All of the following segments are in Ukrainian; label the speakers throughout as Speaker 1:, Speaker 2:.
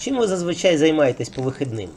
Speaker 1: Чим ви зазвичай займаєтесь по вихідним?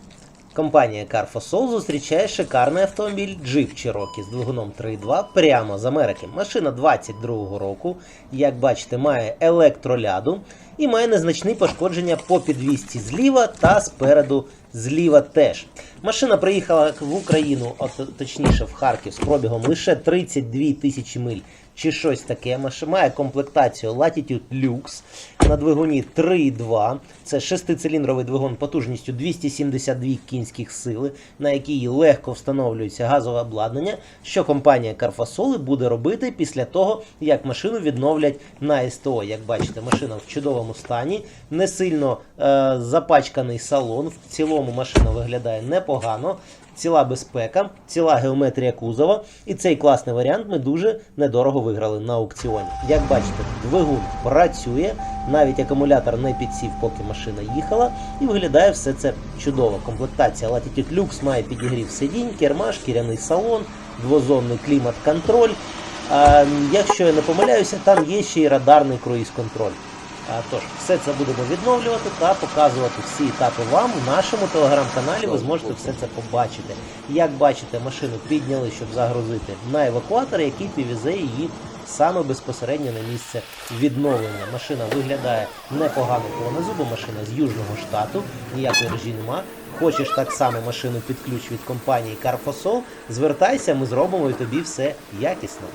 Speaker 1: Компанія Carfosol зустрічає шикарний автомобіль Jeep Cherokee з двигуном 3.2 прямо з Америки. Машина 22-го року, як бачите, має електроляду і має незначні пошкодження по підвісці зліва та спереду зліва теж. Машина приїхала в Україну, от, точніше в Харків, з пробігом лише 32 тисячі миль чи щось таке. Має комплектацію Latitude Lux на двигуні 3.2. Це шестициліндровий двигун потужністю 272 кінських сили, на якій легко встановлюється газове обладнання, що компанія Carfasol буде робити після того, як машину відновлять на СТО. Як бачите, машина в чудовому стані, не сильно е, запачканий салон. В цілому машина виглядає непогано. Ціла безпека, ціла геометрія кузова. І цей класний варіант ми дуже недорого виграли на аукціоні. Як бачите, двигун працює, навіть акумулятор не підсів, поки машина їхала, і виглядає все це чудово. Комплектація Latitude Lux має підігрів сидінь, кермаш, шкіряний салон, двозонний клімат-контроль. А, якщо я не помиляюся, там є ще й радарний круїз-контроль. Тож, все це будемо відновлювати та показувати всі етапи вам в нашому телеграм-каналі. Ви зможете все це побачити. Як бачите, машину підняли, щоб загрузити на евакуатор, який підвезе її саме безпосередньо на місце відновлення. Машина виглядає непогано понизу, бо машина з Южного штату, ніякої режі нема. Хочеш так само машину під ключ від компанії Carfosol, звертайся, ми зробимо і тобі все якісно.